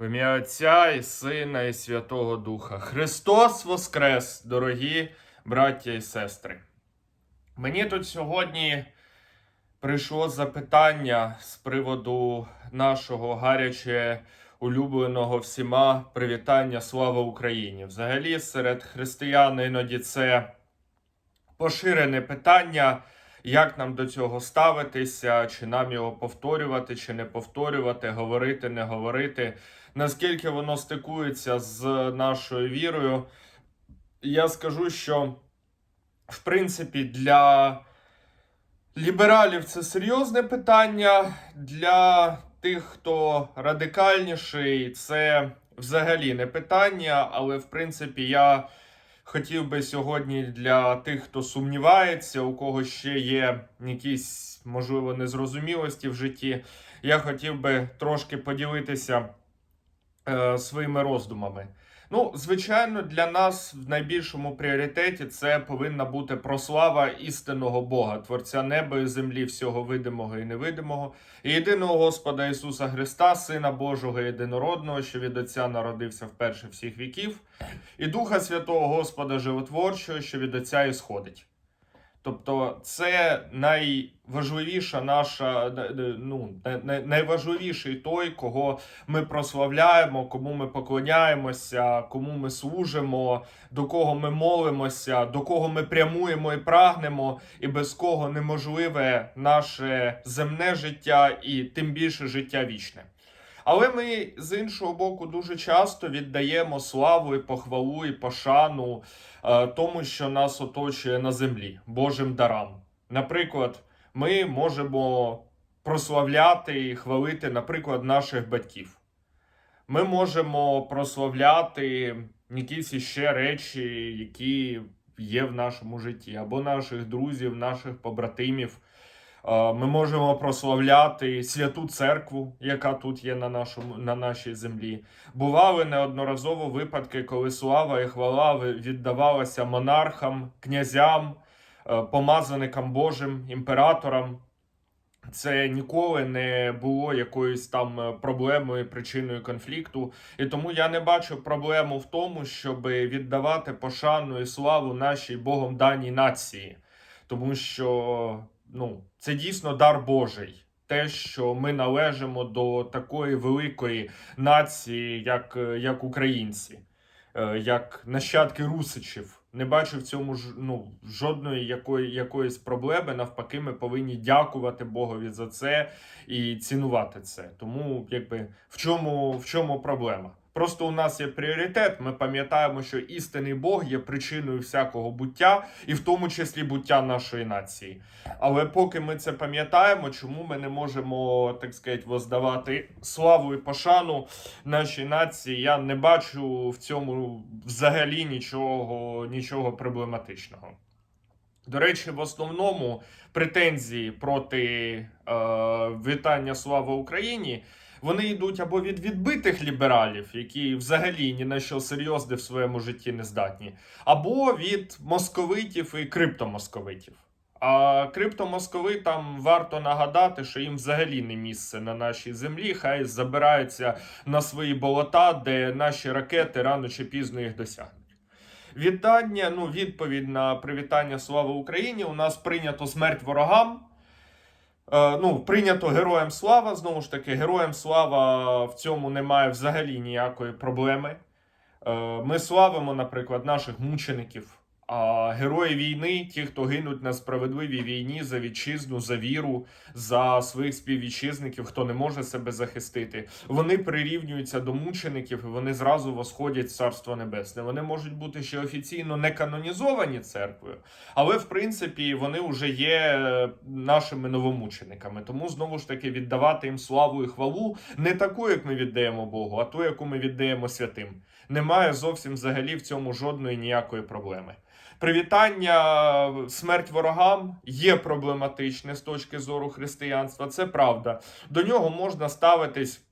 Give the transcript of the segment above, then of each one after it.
В ім'я Отця і Сина, і Святого Духа. Христос Воскрес, дорогі браття і сестри. Мені тут сьогодні прийшло запитання з приводу нашого гаряче улюбленого всіма привітання Слава Україні. Взагалі, серед християн іноді це поширене питання. Як нам до цього ставитися, чи нам його повторювати, чи не повторювати, говорити, не говорити, наскільки воно стикується з нашою вірою? Я скажу, що в принципі для лібералів це серйозне питання. Для тих, хто радикальніший, це взагалі не питання, але в принципі я хотів би сьогодні для тих, хто сумнівається, у кого ще є якісь, можливо, незрозумілості в житті, я хотів би трошки поділитися е, своїми роздумами. Ну, звичайно, для нас в найбільшому пріоритеті це повинна бути прослава істинного Бога, Творця неба і землі, всього видимого і невидимого, і єдиного Господа Ісуса Христа, Сина Божого єдинородного, що від Отця народився вперше всіх віків, і Духа Святого Господа Животворчого, що від Отця і сходить. Тобто, це найважливіша наша, ну, най- най- найважливіший той, кого ми прославляємо, кому ми поклоняємося, кому ми служимо, до кого ми молимося, до кого ми прямуємо і прагнемо, і без кого неможливе наше земне життя і тим більше життя вічне. Але ми з іншого боку дуже часто віддаємо славу і похвалу і пошану е, тому, що нас оточує на землі, Божим дарам. Наприклад, ми можемо прославляти і хвалити, наприклад, наших батьків. Ми можемо прославляти якісь іще речі, які є в нашому житті, або наших друзів, наших побратимів. Ми можемо прославляти святу церкву, яка тут є на, нашому, на нашій землі. Бували неодноразово випадки, коли слава і хвала віддавалася монархам, князям, е, помазаникам Божим, імператорам. Це ніколи не було якоюсь там е, проблемою, причиною конфлікту. І тому я не бачу проблему в тому, щоб віддавати пошану і славу нашій Богом даній нації. Тому що ну, це дійсно дар Божий. Те, що ми належимо до такої великої нації, як, е, як українці, е, як нащадки русичів. Не бачу в цьому ж ну, жодної якої, якоїсь проблеми. Навпаки, ми повинні дякувати Богові за це і цінувати це. Тому, якби в чому, в чому проблема? Просто у нас є пріоритет. Ми пам'ятаємо, що істинний Бог є причиною всякого буття, і в тому числі буття нашої нації. Але поки ми це пам'ятаємо, чому ми не можемо, так сказати, воздавати славу і пошану нашій нації, я не бачу в цьому взагалі нічого, нічого проблематичного. До речі, в основному претензії проти е, вітання Слава Україні. Вони йдуть або від відбитих лібералів, які взагалі ні на що серйозне в своєму житті не здатні, або від московитів і криптомосковитів. А криптомосковитам варто нагадати, що їм взагалі не місце на нашій землі. Хай забираються на свої болота, де наші ракети рано чи пізно їх досягнуть. Вітання, ну, відповідь на привітання Слава Україні. У нас прийнято смерть ворогам. Е, ну, прийнято героям слава. Знову ж таки, героям слава в цьому немає взагалі ніякої проблеми. Е, ми славимо, наприклад, наших мучеників. А герої війни, ті, хто гинуть на справедливій війні за вітчизну, за віру, за своїх співвітчизників, хто не може себе захистити, вони прирівнюються до мучеників і вони зразу восходять в царство небесне. Вони можуть бути ще офіційно не канонізовані церквою, але в принципі вони вже є е, нашими новомучениками. Тому знову ж таки віддавати їм славу і хвалу не таку, як ми віддаємо Богу, а ту, яку ми віддаємо святим. Немає зовсім взагалі в цьому жодної ніякої проблеми. Привітання смерть ворогам є проблематичне з точки зору християнства. Це правда. До нього можна ставитись,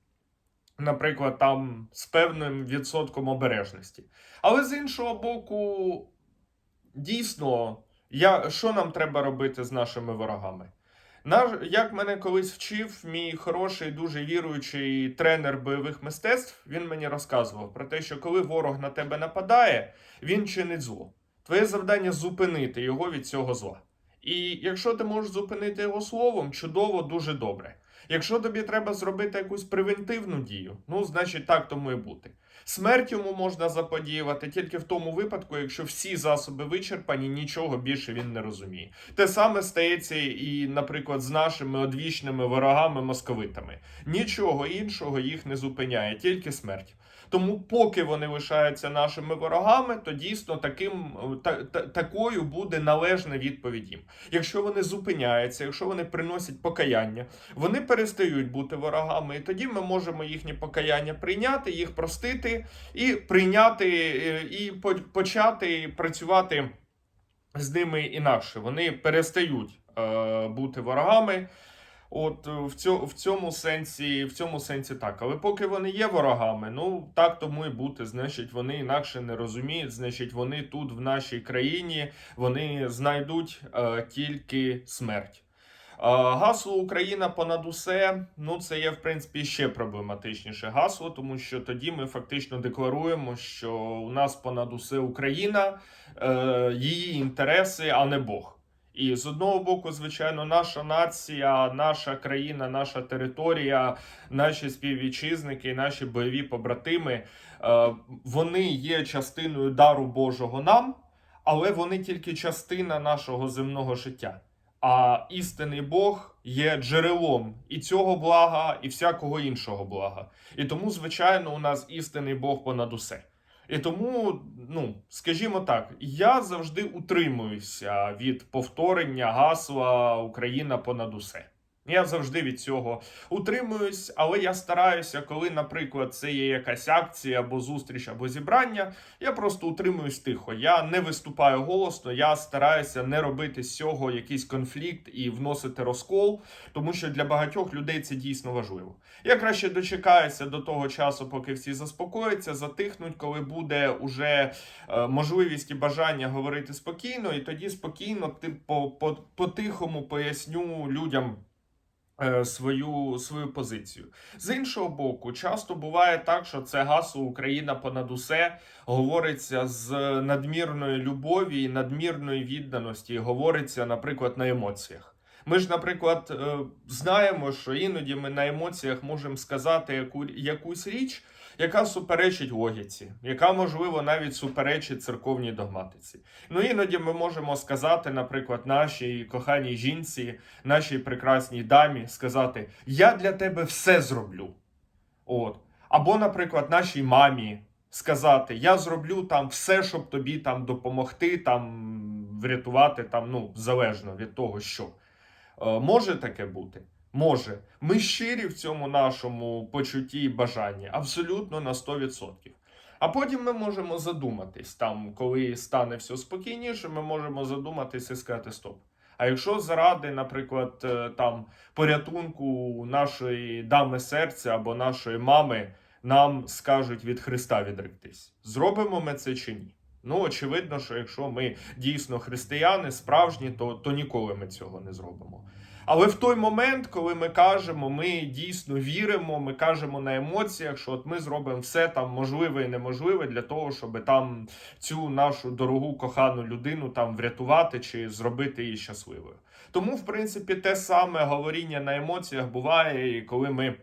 наприклад, там з певним відсотком обережності. Але з іншого боку, дійсно, я, що нам треба робити з нашими ворогами? Наш, як мене колись вчив, мій хороший, дуже віруючий тренер бойових мистецтв, він мені розказував про те, що коли ворог на тебе нападає, він чинить зло. Твоє завдання зупинити його від цього зла. І якщо ти можеш зупинити його словом, чудово, дуже добре. Якщо тобі треба зробити якусь превентивну дію, ну значить так тому і бути. Смерть йому можна заподіювати тільки в тому випадку, якщо всі засоби вичерпані, нічого більше він не розуміє. Те саме стається і, наприклад, з нашими одвічними ворогами московитами. Нічого іншого їх не зупиняє, тільки смерть. Тому, поки вони лишаються нашими ворогами, то дійсно таким та, та, такою буде належна відповідь їм. Якщо вони зупиняються, якщо вони приносять покаяння, вони перестають бути ворогами, і тоді ми можемо їхнє покаяння прийняти, їх простити і прийняти е, і почати працювати з ними інакше. Вони перестають е, бути ворогами. От е, в цьому, в цьому сенсі, в цьому сенсі так. Але поки вони є ворогами, ну так тому і бути. Значить, вони інакше не розуміють. Значить, вони тут, в нашій країні, вони знайдуть е, тільки смерть. Гасло Україна понад усе. Ну це є в принципі ще проблематичніше гасло, тому що тоді ми фактично декларуємо, що у нас понад усе Україна, е, її інтереси, а не Бог. І з одного боку, звичайно, наша нація, наша країна, наша територія, наші співвітчизники, наші бойові побратими, е, вони є частиною дару Божого нам, але вони тільки частина нашого земного життя. А істинний Бог є джерелом і цього блага, і всякого іншого блага. І тому, звичайно, у нас істинний Бог понад усе. І тому, ну скажімо так, я завжди утримуюся від повторення гасла Україна понад усе. Я завжди від цього утримуюсь, але я стараюся, коли, наприклад, це є якась акція або зустріч, або зібрання, я просто утримуюсь тихо. Я не виступаю голосно, я стараюся не робити з цього якийсь конфлікт і вносити розкол, тому що для багатьох людей це дійсно важливо. Я краще дочекаюся до того часу, поки всі заспокояться, затихнуть, коли буде уже е, можливість і бажання говорити спокійно, і тоді спокійно ти по, по, по-тихому поясню людям. Е, Свою свою позицію з іншого боку, часто буває так, що це гасло Україна понад усе говориться з надмірної любові і надмірної відданості, і говориться, наприклад, на емоціях. Ми ж, наприклад, е, знаємо, що іноді ми на емоціях можемо сказати яку, якусь річ, яка суперечить логіці, яка, можливо, навіть суперечить церковній догматиці. Ну, іноді ми можемо сказати, наприклад, нашій коханій жінці, нашій прекрасній дамі, сказати: Я для тебе все зроблю. От. Або, наприклад, нашій мамі сказати: Я зроблю там все, щоб тобі там допомогти, там врятувати, там, ну, залежно від того, що. Е, Може таке бути? Може. Ми щирі в цьому нашому почутті і бажанні, абсолютно на 100%. А потім ми можемо задуматись, там, коли стане все спокійніше, ми можемо задуматись і сказати стоп. А якщо заради, наприклад, е, там порятунку нашої дами серця або нашої мами нам скажуть від Христа відректись, зробимо ми це чи ні? Ну, очевидно, що якщо ми дійсно християни, справжні, то, то ніколи ми цього не зробимо. Але в той момент, коли ми кажемо, ми дійсно віримо, ми кажемо на емоціях, що от ми зробимо все там можливе і неможливе для того, щоб там цю нашу дорогу кохану людину там врятувати чи зробити її щасливою. Тому, в принципі, те саме говоріння на емоціях буває, і коли ми.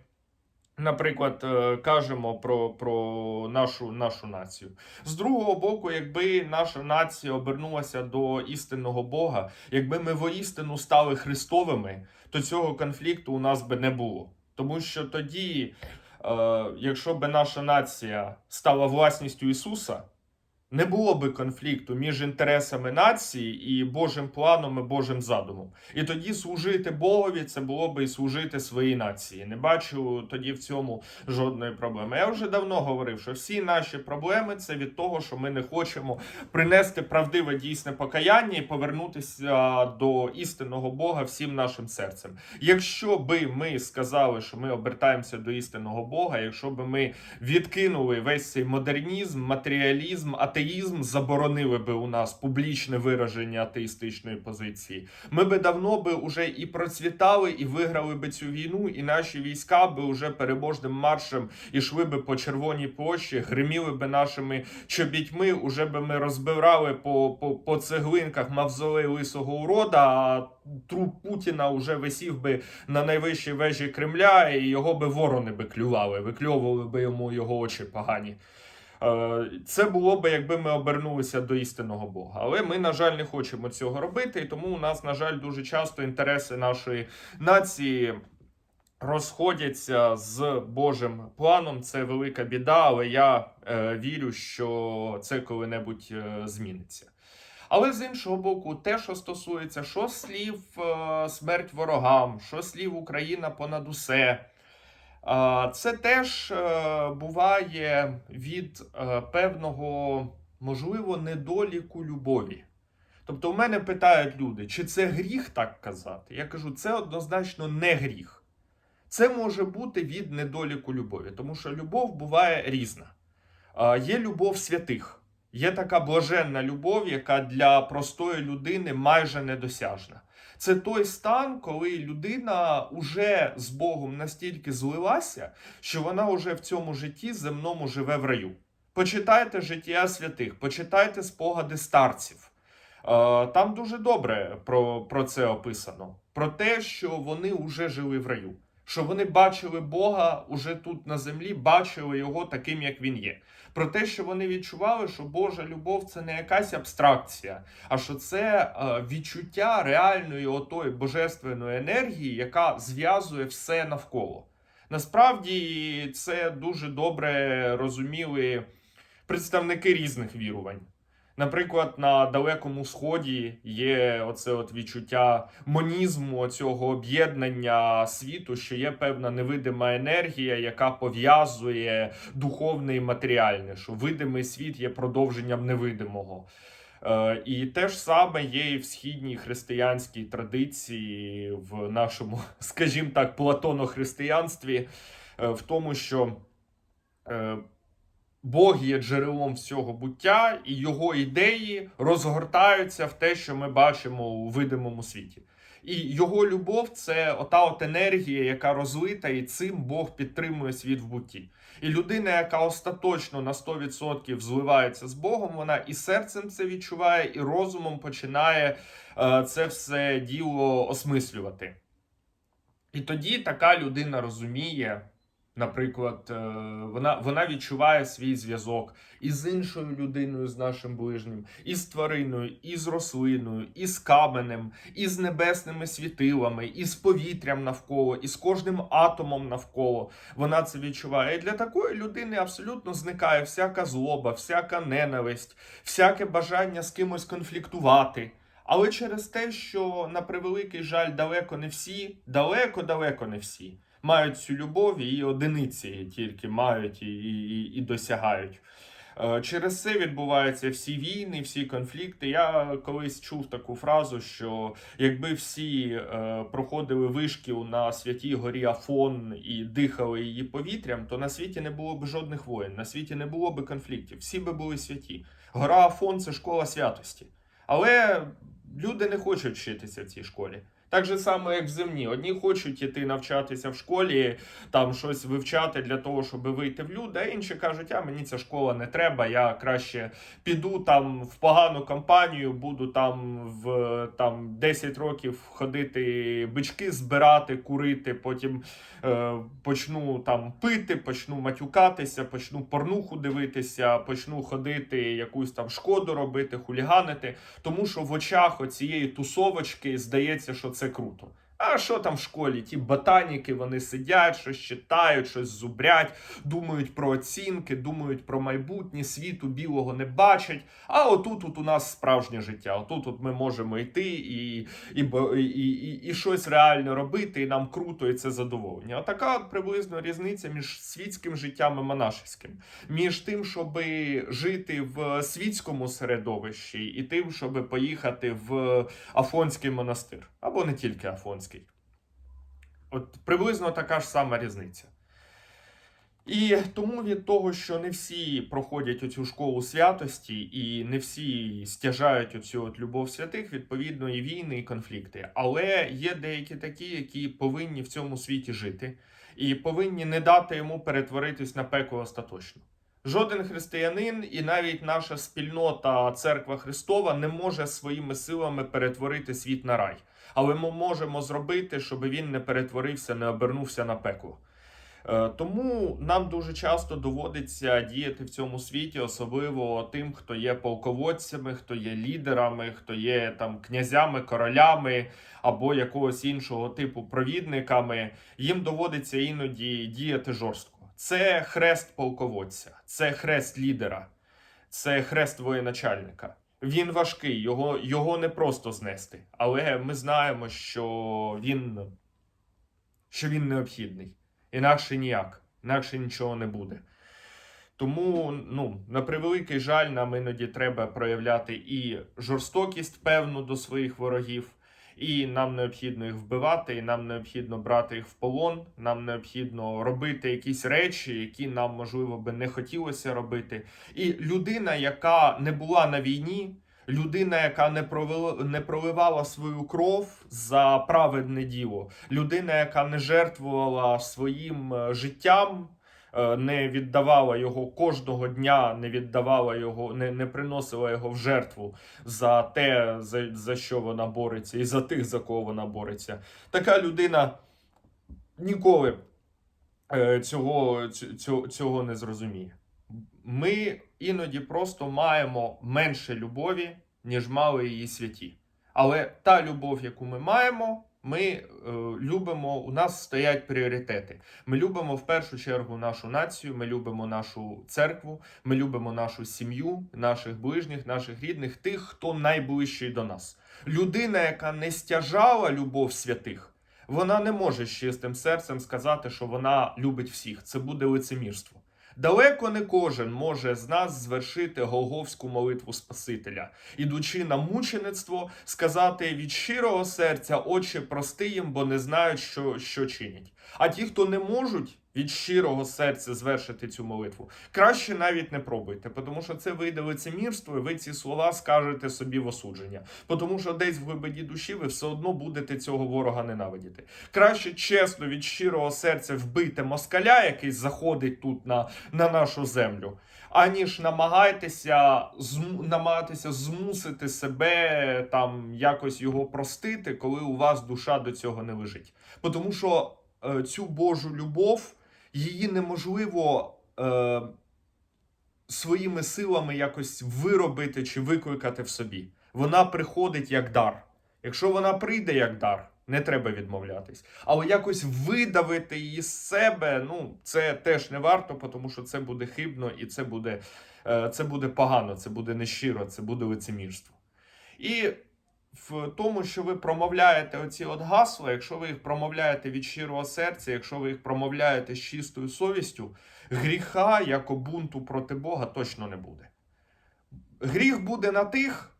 Наприклад, е, кажемо про, про нашу, нашу націю. З другого боку, якби наша нація обернулася до істинного Бога, якби ми воістину стали Христовими, то цього конфлікту у нас би не було. Тому що тоді, е, якщо би наша нація стала власністю Ісуса, не було би конфлікту між інтересами нації і Божим планом і Божим задумом. І тоді служити Богові це було би і служити своїй нації. Не бачу тоді в цьому жодної проблеми. Я вже давно говорив, що всі наші проблеми це від того, що ми не хочемо принести правдиве дійсне покаяння і повернутися до істинного Бога всім нашим серцем. Якщо би ми сказали, що ми обертаємося до істинного Бога, якщо би ми відкинули весь цей модернізм, матеріалізм, атеїзм, атеїзм, заборонили би у нас публічне вираження атеїстичної позиції. Ми би давно би уже і процвітали, і виграли би цю війну, і наші війська би уже переможним маршем ішли би по червоній площі, гриміли би нашими чобітьми, уже би ми розбирали по, по, по цеглинках мавзолей лисого урода, а труп Путіна уже висів би на найвищій вежі Кремля, і його би ворони би клювали, викльовували би йому його очі погані. Е, Це було б, якби ми обернулися до істинного Бога. Але ми, на жаль, не хочемо цього робити, і тому у нас, на жаль, дуже часто інтереси нашої нації розходяться з Божим планом. Це велика біда, але я е, вірю, що це коли-небудь е, зміниться. Але з іншого боку, те, що стосується що слів смерть ворогам, що слів Україна понад усе. Це теж е, буває від е, певного, можливо, недоліку любові. Тобто, у мене питають люди, чи це гріх так казати? Я кажу, це однозначно не гріх. Це може бути від недоліку любові, тому що любов буває різна. Є любов святих, є така блаженна любов, яка для простої людини майже недосяжна. Це той стан, коли людина уже з Богом настільки злилася, що вона уже в цьому житті земному живе в раю. Почитайте життя святих, почитайте спогади старців. Е, Там дуже добре про, про це описано. Про те, що вони вже жили в раю, що вони бачили Бога уже тут на землі, бачили його таким, як він є. Про те, що вони відчували, що Божа любов це не якась абстракція, а що це е, відчуття реальної отої божественної енергії, яка зв'язує все навколо. Насправді це дуже добре розуміли представники різних вірувань. Наприклад, на Далекому Сході є оце от відчуття монізму, цього об'єднання світу, що є певна невидима енергія, яка пов'язує духовне і матеріальне, що видимий світ є продовженням невидимого. Е, І те ж саме є і в східній християнській традиції, в нашому, скажімо так, платоно-християнстві, е, в тому, що е, Бог є джерелом всього буття, і його ідеї розгортаються в те, що ми бачимо у видимому світі. І його любов це ота от енергія, яка розлита, і цим Бог підтримує світ в бутті. І людина, яка остаточно на 100% зливається з Богом, вона і серцем це відчуває, і розумом починає е, це все діло осмислювати. І тоді така людина розуміє. Наприклад, е, вона вона відчуває свій зв'язок і з іншою людиною, з нашим ближнім, і з твариною, і з рослиною, і з каменем, і з небесними світилами, і з повітрям навколо, і з кожним атомом навколо. Вона це відчуває. І для такої людини абсолютно зникає всяка злоба, всяка ненависть, всяке бажання з кимось конфліктувати. Але через те, що на превеликий жаль, далеко не всі, далеко-далеко не всі мають цю любов, і одиниці тільки мають і, і, і досягають. Е, Через це відбуваються всі війни, всі конфлікти. Я колись чув таку фразу, що якби всі е, проходили вишкіл на святій горі Афон і дихали її повітрям, то на світі не було б жодних воєн, на світі не було б конфліктів. Всі би були святі. Гора Афон це школа святості. Але люди не хочуть вчитися в цій школі. Так же само, як в земні. Одні хочуть іти навчатися в школі, там щось вивчати для того, щоб вийти в люди, а інші кажуть, а мені ця школа не треба, я краще піду там в погану компанію, буду там в там 10 років ходити бички збирати, курити, потім е, почну там пити, почну матюкатися, почну порнуху дивитися, почну ходити, якусь там шкоду робити, хуліганити. Тому що в очах оцієї тусовочки здається, що це круто. А що там в школі? Ті ботаніки, вони сидять, щось читають, щось зубрять, думають про оцінки, думають про майбутнє, світу білого не бачать. А отут от у нас справжнє життя. Отут от ми можемо йти і, і, і, і, і щось реально робити, і нам круто, і це задоволення. Отака от приблизно різниця між світським життям і монашеським, між тим, щоб жити в світському середовищі, і тим, щоб поїхати в Афонський монастир. Або не тільки Афонський. От приблизно така ж сама різниця. І тому від того, що не всі проходять оцю школу святості, і не всі стяжають оцю от любов святих, відповідно, і війни, і конфлікти. Але є деякі такі, які повинні в цьому світі жити, і повинні не дати йому перетворитись на пекло остаточно. Жоден християнин і навіть наша спільнота Церква Христова не може своїми силами перетворити світ на рай. Але ми можемо зробити, щоб він не перетворився, не обернувся на пекло. Е, Тому нам дуже часто доводиться діяти в цьому світі, особливо тим, хто є полководцями, хто є лідерами, хто є там князями, королями або якогось іншого типу провідниками. Їм доводиться іноді діяти жорстко. Це хрест полководця, це хрест лідера, це хрест воєначальника. Він важкий, його, його не просто знести. Але ми знаємо, що він, що він необхідний. Інакше ніяк, інакше нічого не буде. Тому, ну, на превеликий жаль, нам іноді треба проявляти і жорстокість певну до своїх ворогів, і нам необхідно їх вбивати, і нам необхідно брати їх в полон. Нам необхідно робити якісь речі, які нам можливо би не хотілося робити. І людина, яка не була на війні, людина, яка не провела, не проливала свою кров за праведне діло, людина, яка не жертвувала своїм е, життям. Е, Не віддавала його кожного дня, не віддавала його, не, не приносила його в жертву за те, за, за що вона бореться, і за тих, за кого вона бореться. Така людина ніколи е, цього, цього, цього не зрозуміє. Ми іноді просто маємо менше любові, ніж мали її святі. Але та любов, яку ми маємо, ми е, любимо, у нас стоять пріоритети. Ми любимо в першу чергу нашу націю, ми любимо нашу церкву, ми любимо нашу сім'ю, наших ближніх, наших рідних, тих, хто найближчий до нас. Людина, яка не стяжала любов святих, вона не може з чистим серцем сказати, що вона любить всіх. Це буде лицемірство. Далеко не кожен може з нас звершити голговську молитву Спасителя, ідучи на мучеництво, сказати від щирого серця, Отче, прости їм, бо не знають, що, що чинять. А ті, хто не можуть від щирого серця звершити цю молитву, краще навіть не пробуйте, тому що це вийде лицемірство, і ви ці слова скажете собі в осудження. Тому що десь в глибині душі ви все одно будете цього ворога ненавидіти. Краще чесно від щирого серця вбити москаля, який заходить тут на, на нашу землю. Аніж намагайтеся зм... намагатися змусити себе там якось його простити, коли у вас душа до цього не лежить. Тому що цю Божу любов її неможливо е, своїми силами якось виробити чи викликати в собі. Вона приходить як дар. Якщо вона прийде як дар, не треба відмовлятись. Але якось видавити її з себе, ну це теж не варто, тому що це буде хибно і це буде, е, це буде погано, це буде нещиро, це буде лицемірство. І в тому, що ви промовляєте оці от гасла, якщо ви їх промовляєте від щирого серця, якщо ви їх промовляєте з чистою совістю, гріха як бунту проти Бога точно не буде. Гріх буде на тих,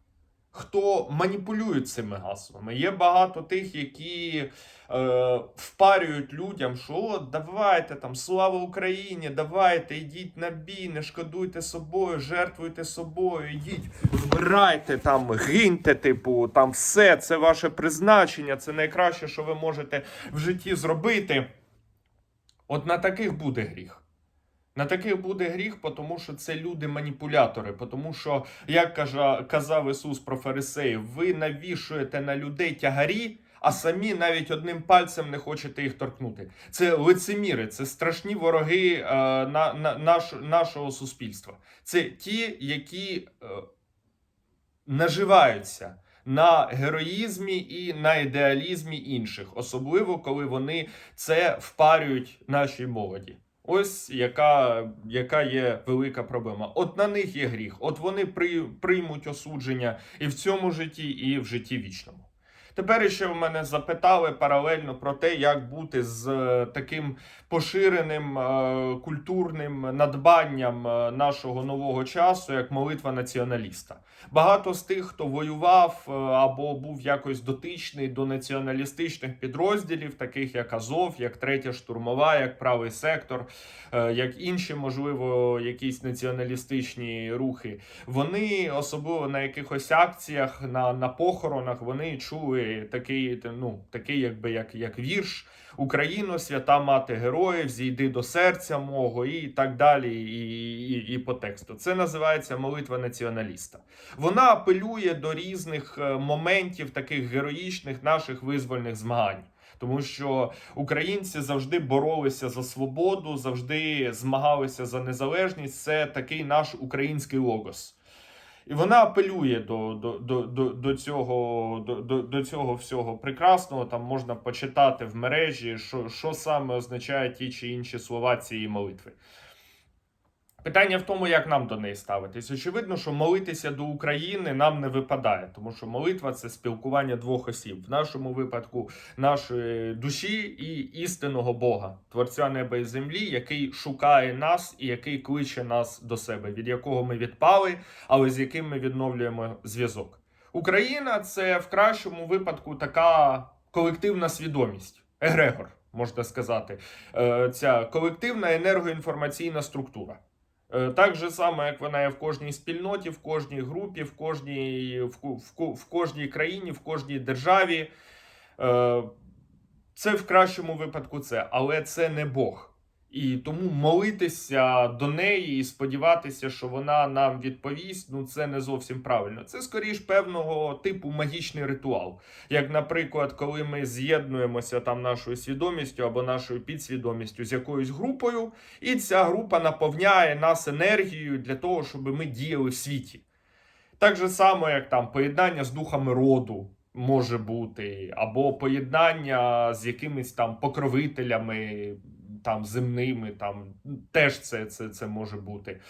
хто маніпулює цими гаслами. Є багато тих, які е, впарюють людям, що «О, давайте там слава Україні, давайте, йдіть на бій, не шкодуйте собою, жертвуйте собою, йдіть, вмирайте там, гиньте, типу, там все, це ваше призначення, це найкраще, що ви можете в житті зробити. От на таких буде гріх. На таких буде гріх, тому що це люди-маніпулятори. Тому що, як казав Ісус про фарисеїв, ви навішуєте на людей тягарі, а самі навіть одним пальцем не хочете їх торкнути. Це лицеміри, це страшні вороги е, на, на, наш, нашого суспільства. Це ті, які е, наживаються. На героїзмі і на ідеалізмі інших, особливо коли вони це впарюють нашій молоді. Ось яка, яка є велика проблема. От на них є гріх. От вони при, приймуть осудження і в цьому житті, і в житті вічному. Тепер ще в мене запитали паралельно про те, як бути з е, таким поширеним е, культурним надбанням е, нашого нового часу, як молитва націоналіста. Багато з тих, хто воював або був якось дотичний до націоналістичних підрозділів, таких як Азов, як Третя штурмова, як правий сектор, як інші, можливо, якісь націоналістичні рухи. Вони особливо на якихось акціях, на, на похоронах, вони чули такий, ну, такий, якби як, як вірш. Україно, свята мати героїв, зійди до серця мого і так далі, і, і, і по тексту. Це називається молитва націоналіста. Вона апелює до різних е, моментів таких героїчних наших визвольних змагань. Тому що українці завжди боролися за свободу, завжди змагалися за незалежність. Це такий наш український логос. І вона апелює до, до, до, до, до, цього, до, до, цього всього прекрасного. Там можна почитати в мережі, що, що саме означають ті чи інші слова цієї молитви. Питання в тому, як нам до неї ставитись. Очевидно, що молитися до України нам не випадає, тому що молитва це спілкування двох осіб. В нашому випадку нашої душі і істинного Бога, Творця неба і землі, який шукає нас і який кличе нас до себе, від якого ми відпали, але з яким ми відновлюємо зв'язок. Україна це в кращому випадку така колективна свідомість, егрегор, можна сказати, Е, ця колективна енергоінформаційна структура. Е, Так же само, як вона є в кожній спільноті, в кожній групі, в кожній, в, в, в кожній країні, в кожній державі. Е, Це в кращому випадку це, але це не Бог. І тому молитися до неї і сподіватися, що вона нам відповість, ну це не зовсім правильно. Це скоріш певного типу магічний ритуал. Як, наприклад, коли ми з'єднуємося там нашою свідомістю або нашою підсвідомістю з якоюсь групою, і ця група наповняє нас енергією для того, щоб ми діяли в світі. Так же само, як там поєднання з духами роду може бути, або поєднання з якимись там покровителями там земними, там теж це, це, це може бути.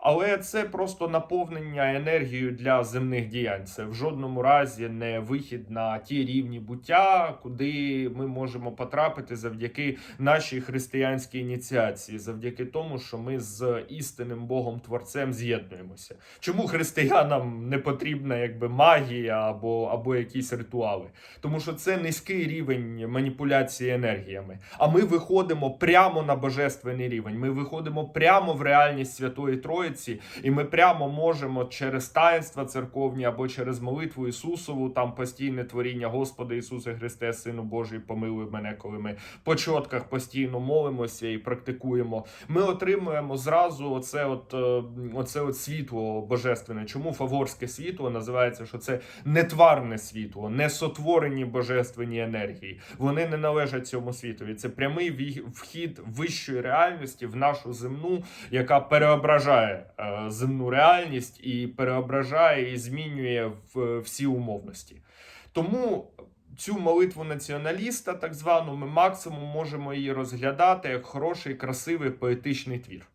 Але це просто наповнення енергією для земних діянь. Це в жодному разі не вихід на ті рівні буття, куди ми можемо потрапити завдяки нашій християнській ініціації, завдяки тому, що ми з істинним Богом Творцем з'єднуємося. Чому християнам не потрібна якби магія або, або якісь ритуали? Тому що це низький рівень маніпуляції енергіями. А ми виходимо прямо на божественний рівень. Ми виходимо прямо в реальність Святої Троїці, і ми прямо можемо через таїнства церковні або через молитву Ісусову, там постійне творіння Господи Ісусе Христе, Сину Божий, помилуй мене, коли ми по чотках постійно молимося і практикуємо. Ми отримуємо зразу оце, от, е, оце от світло божественне. Чому фаворське світло називається, що це нетварне світло, не сотворені божественні енергії. Вони не належать цьому світові. Це прямий вхід вищої реальності в нашу земну, яка переображає е, земну реальність і переображає і змінює в, всі умовності. Тому цю молитву націоналіста, так звану, ми максимум можемо її розглядати як хороший, красивий поетичний твір.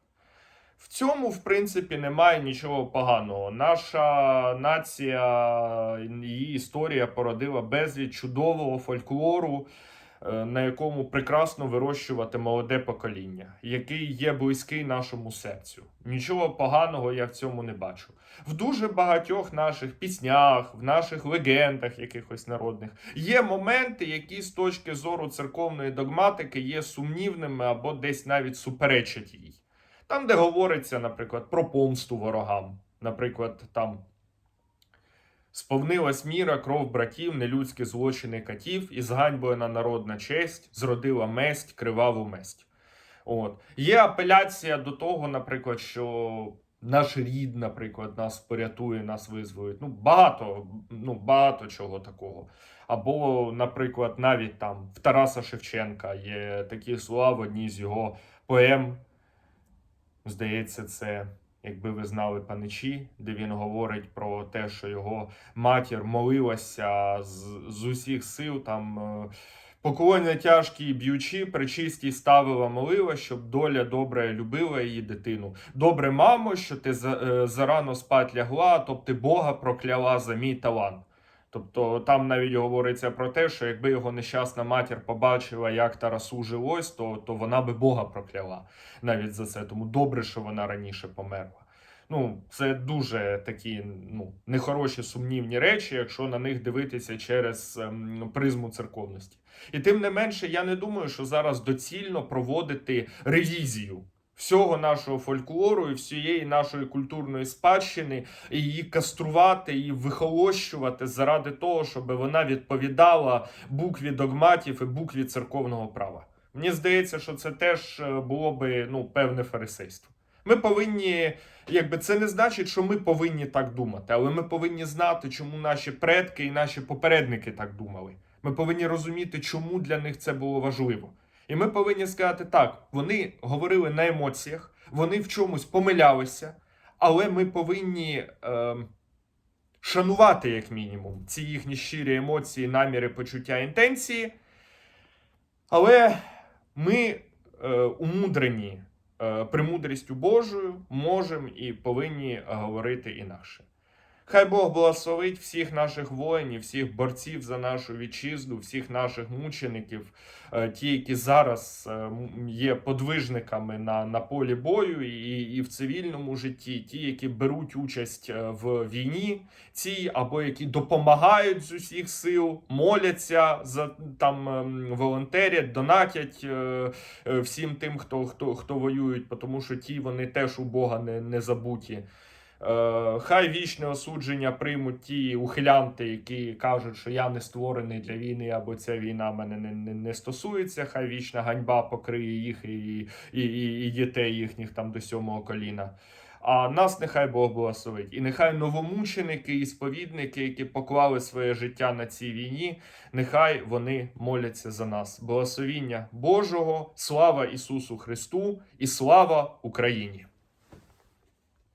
В цьому, в принципі, немає нічого поганого. Наша нація, її історія породила безліч чудового фольклору, е, на якому прекрасно вирощувати молоде покоління, який є близький нашому серцю. Нічого поганого я в цьому не бачу. В дуже багатьох наших піснях, в наших легендах якихось народних є моменти, які з точки зору церковної догматики є сумнівними або десь навіть суперечать їй. Там, де говориться, наприклад, про помсту ворогам. Наприклад, там сповнилась міра, кров братів, нелюдські злочини катів, і зганьблена народна честь, зродила месть, криваву месть. От. Є апеляція до того, наприклад, що наш рід, наприклад, нас порятує, нас визволить. Ну, багато, ну, багато чого такого. Або, наприклад, навіть там в Тараса Шевченка є такі слова в одній з його поем. Здається, це якби ви знали паничі, де він говорить про те, що його матір молилася з, з усіх сил там. е, Поклоння тяжкі б'ючі, причисті ставила молила, щоб доля добре любила її дитину. Добре, мамо, що ти за, е, зарано спать лягла, тобто Бога прокляла за мій талант. Тобто там навіть говориться про те, що якби його нещасна матір побачила, як Тарасу жилось, то, то вона би Бога прокляла навіть за це. Тому добре, що вона раніше померла. Ну, це дуже такі ну, нехороші сумнівні речі, якщо на них дивитися через ем, призму церковності. І тим не менше, я не думаю, що зараз доцільно проводити ревізію всього нашого фольклору і всієї нашої культурної спадщини, і її каструвати, і вихолощувати заради того, щоб вона відповідала букві догматів і букві церковного права. Мені здається, що це теж е, було би ну, певне фарисейство. Ми повинні, якби це не значить, що ми повинні так думати, але ми повинні знати, чому наші предки і наші попередники так думали. Ми повинні розуміти, чому для них це було важливо. І ми повинні сказати так: вони говорили на емоціях, вони в чомусь помилялися, але ми повинні е, шанувати, як мінімум, ці їхні щирі емоції, наміри, почуття, інтенції. Але ми е, умудрені е, премудрістю Божою, можемо і повинні говорити інакше. Хай Бог благословить всіх наших воїнів, всіх борців за нашу вітчизну, всіх наших мучеників, е, ті, які зараз е, є подвижниками на, на полі бою і, і в цивільному житті, ті, які беруть участь е, в війні, ті або які допомагають з усіх сил, моляться за там ем, волонтерять, донатять всім тим, хто, хто, хто воюють, тому що ті вони теж у Бога не, не забуті. Е, Хай вічне осудження приймуть ті ухилянти, які кажуть, що я не створений для війни, або ця війна мене не, не, не стосується. Хай вічна ганьба покриє їх і, і, і, і дітей їхніх там до сьомого коліна. А нас нехай Бог благословить. І нехай новомученики і сповідники, які поклали своє життя на цій війні, нехай вони моляться за нас. Благословіння Божого, слава Ісусу Христу і слава Україні!